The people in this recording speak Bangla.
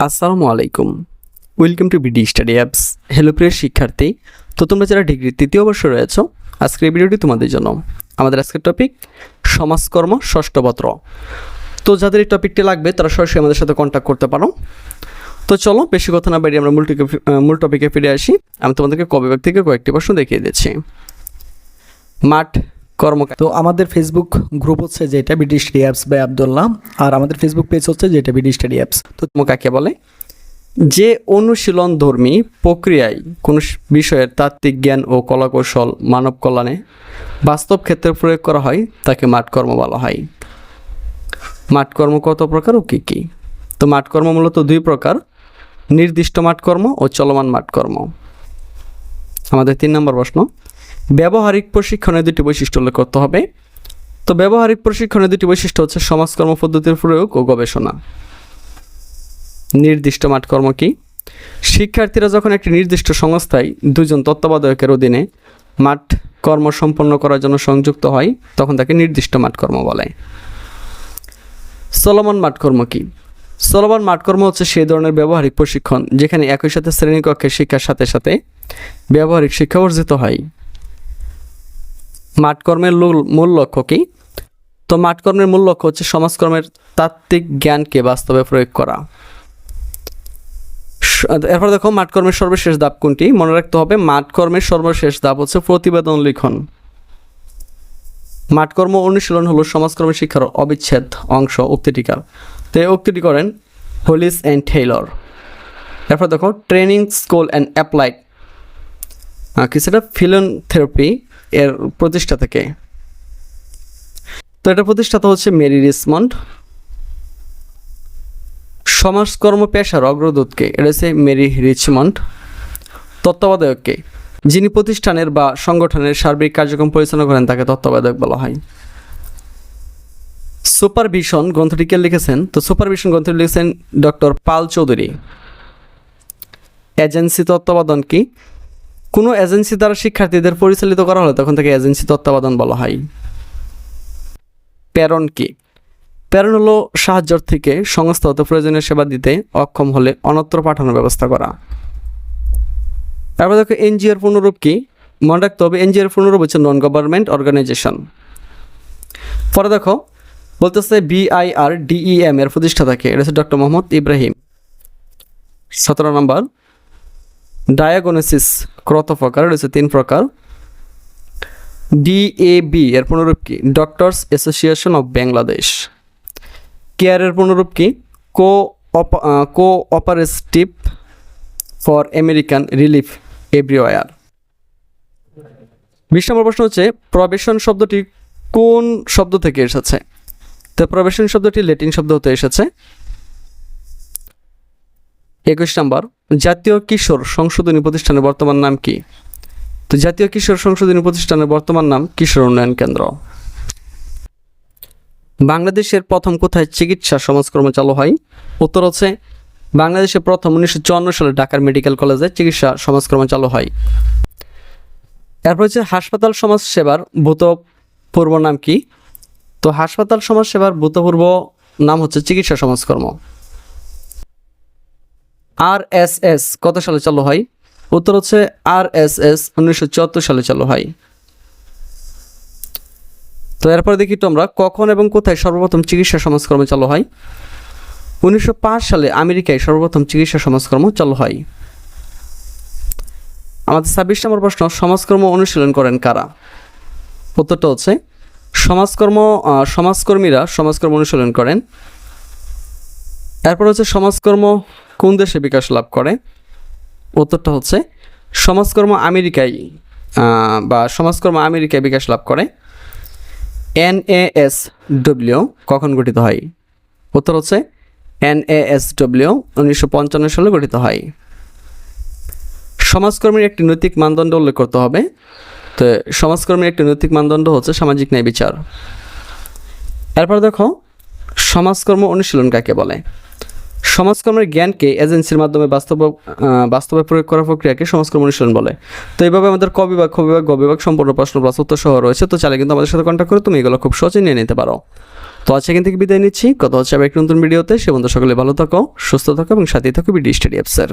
আসসালামু আলাইকুম। Welcome to BD study apps hello প্রিয় শিক্ষার্থী। তো তোমরা যারা ডিগ্রির তৃতীয় বর্ষে রয়েছ, আজকের ভিডিওটি তোমাদের জন্য। আমাদের আজকের টপিক সমাজকর্ম ষষ্ঠ পত্র। তো যাদের এই টপিকটি লাগবে, তারা সরাসরি আমাদের সাথে কন্ট্যাক্ট করতে পারো। তো চলো, বেশি কথা না বাড়ি আমরা মূল মূল টপিকে ফিরে আসি। আমি তোমাদেরকে কবিভাগ থেকে কয়েকটি প্রশ্ন দেখিয়ে দিচ্ছি। মাঠ কর্ম তো আমাদের ফেসবুক গ্রুপ হচ্ছে যেটা BD study apps by Abdullah আর আমাদের ফেসবুক পেজ হচ্ছে যেটা বিডি স্টাডি অ্যাপস তো কাকে বলে? যে অনুশীলন ধর্মী প্রক্রিয়ায় কোনো বিষয়ের তাত্ত্বিক জ্ঞান ও কলাকৌশল মানব কল্যাণে বাস্তব ক্ষেত্রে প্রয়োগ করা হয়, তাকে মাঠকর্ম বলা হয়। মাঠকর্ম কত প্রকার ও কী কী? তো মাঠকর্ম মূলত দুই প্রকার, নির্দিষ্ট মাঠকর্ম ও চলমান মাঠকর্ম। আমাদের তিন নম্বর প্রশ্ন ব্যবহারিক প্রশিক্ষণের দুটি বৈশিষ্ট্য উল্লেখ করতে হবে। তো ব্যবহারিক প্রশিক্ষণের দুটি বৈশিষ্ট্য হচ্ছে সমাজকর্ম পদ্ধতির প্রয়োগ ও গবেষণা। নির্দিষ্ট মাঠকর্ম কি? শিক্ষার্থীরা যখন একটি নির্দিষ্ট সংস্থায় দুজন তত্ত্বাবধায়কের অধীনে মাঠ কর্ম সম্পন্ন করার জন্য সংযুক্ত হয়, তখন তাকে নির্দিষ্ট মাঠকর্ম বলে। চলমান মাঠকর্ম কি? চলমান মাঠকর্ম হচ্ছে সেই ধরনের ব্যবহারিক প্রশিক্ষণ যেখানে একই সাথে শ্রেণীকক্ষের শিক্ষার সাথে সাথে ব্যবহারিক শিক্ষা অর্জিত হয়। মাঠকর্মের মূল- লক্ষ্য কি? তো মাঠকর্মের মূল লক্ষ্য হচ্ছে সমাজকর্মের তাত্ত্বিক জ্ঞানকে বাস্তবে প্রয়োগ করা। এরপর দেখো, মাঠকর্মের সর্বশেষ ধাপ কোনটি? মনে রাখতে হবে, মাঠকর্মের সর্বশেষ ধাপ হচ্ছে প্রতিবেদন লিখন। মাঠকর্ম অনুশীলন হলো সমাজকর্ম শিক্ষার অবিচ্ছেদ অংশ উক্তিটিকার তো এই উক্তিটি করেন হোলিস অ্যান্ড টেইলর। এরপর দেখো, ট্রেনিং স্কুল অ্যান্ড অ্যাপ্লাইড। কিছুটা ফিলোথেরাপি এর প্রতিষ্ঠা থেকে তো এটা প্রতিষ্ঠাতা হচ্ছে মেরি রিসমন্ড সমাজকর্ম পেশার অগ্রদূতকে এটা হচ্ছে মেরি রিচমন্ড। তত্ত্বাবধায়ককে যিনি প্রতিষ্ঠানের বা সংগঠনের সার্বিক কার্যক্রম পরিচালনা করেন, তাকে তত্ত্বাবধায়ক বলা হয়। সুপারভিশন গ্রন্থটি কে লিখেছেন? তো সুপারভিশন গ্রন্থটি লিখেছেন ডক্টর পাল চৌধুরী। এজেন্সি তত্ত্বাবধান কি? কোনো এজেন্সি দ্বারা শিক্ষার্থীদের পরিচালিত করা হলে তখন তাকে এজেন্সি তত্ত্বাবধান বলা হয়। প্রেরণ কি? প্রেরণ হলো থেকে সংস্থা হতে প্রয়োজনীয় সেবা দিতে অক্ষম হলে অনত্র পাঠানোর ব্যবস্থা করা। তারপর দেখো এনজিওর পূর্ণরূপ কি? মনে রাখতে হবে এনজিওর পূর্ণরূপ হচ্ছে নন গভর্নমেন্ট অর্গানাইজেশন পরে দেখো, বলতেছে বিআইআর ডিইএম এর প্রতিষ্ঠাতাকে এটা হচ্ছে ডক্টর মোহাম্মদ ইব্রাহিম। সতেরো নম্বর ডায়াগনোসিস কত প্রকার হচ্ছে তিন প্রকার। ডিএবি এর পুনরূপ কি? ডক্টরস অ্যাসোসিয়েশন অফ বাংলাদেশ কেয়ারের পুনরূপ কি? Co cooperative for American relief everywhere বিশ নম্বর প্রশ্ন হচ্ছে, প্রবেশন শব্দটি কোন শব্দ থেকে এসেছে? তো প্রবেশন শব্দটি ল্যাটিন শব্দ হতে এসেছে। একুশ নম্বর, জাতীয় কিশোর সংশোধনী প্রতিষ্ঠানের বর্তমান নাম কি? তো জাতীয় কিশোর সংশোধনী প্রতিষ্ঠানের বর্তমান নাম কিশোর উন্নয়ন কেন্দ্র। বাংলাদেশের প্রথম কোথায় চিকিৎসা সমাজকর্ম চালু হয়? উত্তর হচ্ছে, বাংলাদেশে প্রথম উনিশশো চুয়ান্ন সালে ঢাকার মেডিকেল কলেজে চিকিৎসা সমাজকর্ম চালু হয়। এরপর হচ্ছে হাসপাতাল সমাজ সেবার ভূতপূর্ব নাম কি? তো হাসপাতাল সমাজ সেবার ভূতপূর্ব নাম হচ্ছে চিকিৎসা সমাজকর্ম। আর এস এস কত সালে চালু হয়? উত্তর হচ্ছে আর এস এস উনিশশো চুয়াত্তর সালে চালু হয়। তো এরপরে দেখি তোমরা কখন এবং কোথায় সর্বপ্রথম চিকিৎসা সমাজকর্ম চালু হয়। উনিশশো পাঁচ সালে আমেরিকায় সর্বপ্রথম চিকিৎসা সমাজকর্ম চালু হয়। আমাদের ছাব্বিশ নম্বর প্রশ্ন, সমাজকর্ম অনুশীলন করেন কারা? উত্তরটা হচ্ছে, সমাজকর্ম সমাজকর্মীরা সমাজকর্ম অনুশীলন করেন। এরপর হচ্ছে সমাজকর্ম কোন দেশে বিকাশ লাভ করে? উত্তরটা হচ্ছে, সমাজকর্ম আমেরিকায় বা সমাজকর্ম আমেরিকায় বিকাশ লাভ করে। এন এ এস ডব্লিউ, কখন গঠিত হয়? উত্তর হচ্ছে, এন এ এস ডব্লিউ, উনিশশো পঞ্চান্ন সালে গঠিত হয়। সমাজকর্মীর একটি নৈতিক মানদণ্ড উল্লেখ করতে হবে। তো সমাজকর্মীর একটি নৈতিক মানদণ্ড হচ্ছে সামাজিক ন্যায় বিচার। এরপর দেখো, সমাজকর্ম অনুশীলন কাকে বলে? সমাজকর্মের জ্ঞানকে এজেন্সির মাধ্যমে বাস্তব বাস্তবে প্রয়োগ করার প্রক্রিয়াকে সমাজকর্ম অনুশীলন বলে। তো এইভাবে আমাদের ক বিভাগ, খ বিভাগ, গ বিভাগ সম্পূর্ণ প্রশ্ন উত্তর সহ রয়েছে। তো চালে কিন্তু আমাদের সাথে কন্ট্যাক্ট করে তুমি এগুলো খুব সহজে নিয়ে নিতে পারো। তো আজকে এখান থেকে বিদায় নিচ্ছি। কথা হচ্ছে আবার এক নতুন ভিডিওতে সে বন্ধু সকলে ভালো থাকো, সুস্থ থাকো এবং সাথেই থাকো বিডি স্টাডি অ্যাপসের